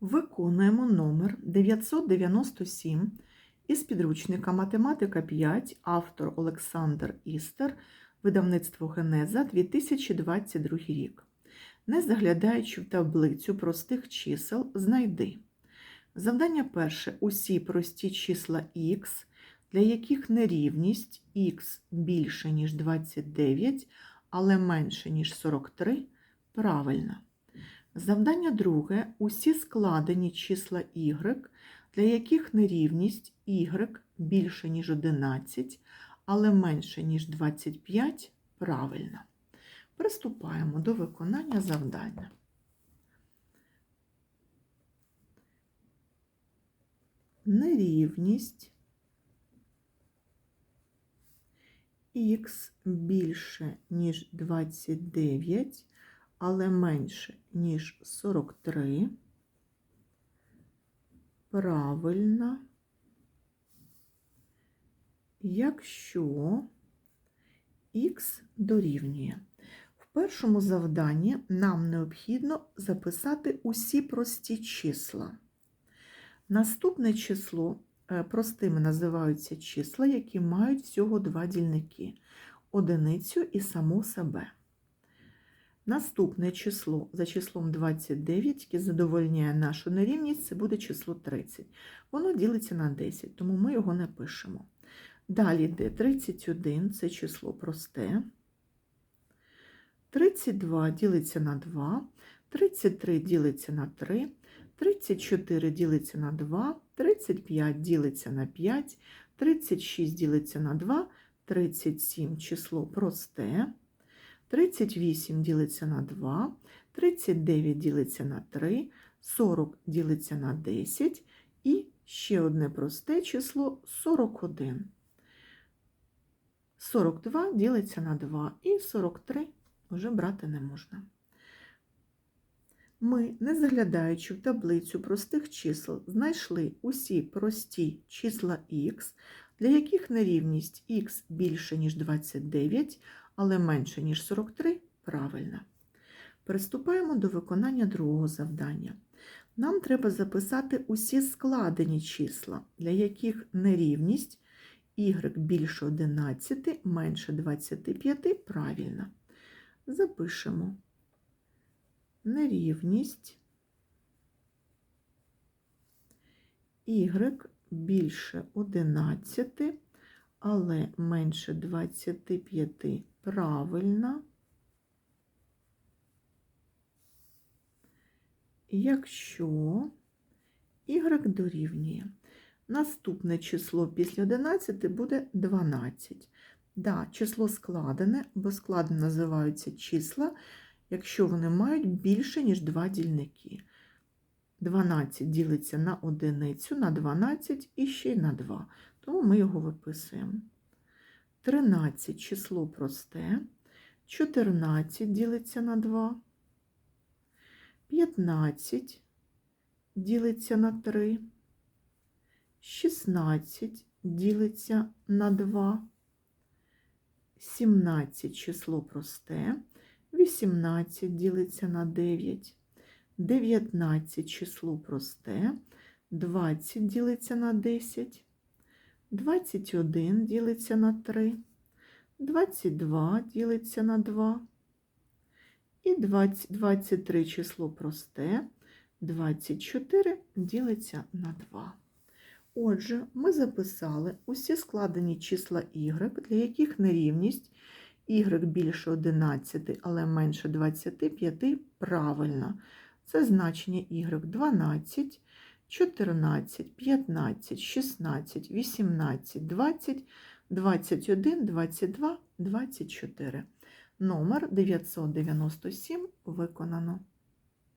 Виконуємо номер 997 із підручника Математика 5, автор Олександр Істер, видавництво Генеза 2022 рік. Не заглядаючи в таблицю простих чисел, знайди. Завдання перше. Усі прості числа х, для яких нерівність х більше, ніж 29, але менше, ніж 43, правильно. Завдання друге. Усі складені числа y, для яких нерівність y більше, ніж 11, але менше, ніж 25, правильно. Приступаємо до виконання завдання. Нерівність х більше, ніж 29, але менше, ніж 43. Правильно, якщо х дорівнює. В першому завданні нам необхідно записати усі прості числа. Наступне число е, простими називаються числа, які мають всього два дільники одиницю і саму себе. Наступне число за числом 29, яке задовольняє нашу нерівність, це буде число 30. Воно ділиться на 10, тому ми його не пишемо. Далі йде 31 це число просте. 32 ділиться на 2, 33 ділиться на 3, 34 ділиться на 2, 35 ділиться на 5, 36 ділиться на 2, 37 число просте. 38 ділиться на 2, 39 ділиться на 3, 40 ділиться на 10 і ще одне просте число 41. 42 ділиться на 2 і 43 вже брати не можна. Ми, не заглядаючи в таблицю простих чисел, знайшли усі прості числа х, для яких нерівність х більше, ніж 29, але менше, ніж 43 правильно. Приступаємо до виконання другого завдання. Нам треба записати усі складені числа, для яких нерівність y більше 11, менше 25 правильно. Запишемо нерівність y більше 11, але менше 25 правильно, якщо y дорівнює. Наступне число після 11 буде 12. Да, число складене, бо складено називаються числа, якщо вони мають більше, ніж 2 дільники. 12 ділиться на одиницю, на 12 і ще й на 2. Тому ми його виписуємо. 13 число просте, 14 ділиться на 2, 15 ділиться на 3, 16 ділиться на 2, 17 число просте, 18 ділиться на 9, 19 число просте, 20 ділиться на 10, 21 ділиться на 3, 22 ділиться на 2, і 20, 23 число просте, 24 ділиться на 2. Отже, ми записали усі складені числа y, для яких нерівність y більше 11, але менше 25 правильно. Це значення y 12, 14, 15, 16, 18, 20, 21, 22, 24. Номер 997 виконано.